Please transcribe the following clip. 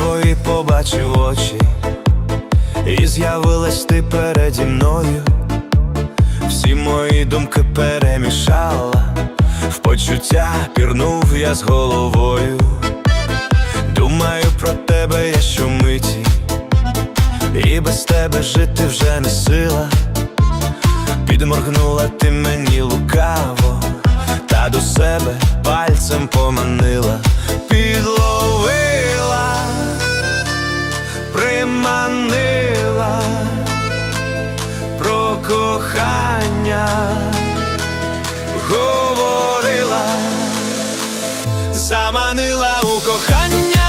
твої побачив очі, і з'явилась ти переді мною. Всі мої думки перемішала, в почуття пірнув я з головою. Думаю про тебе я щомиті, і без тебе жити вже не сила. Підморгнула ти мені лукаво, та до себе пальцем поманила, приманила про кохання, говорила, заманила у кохання,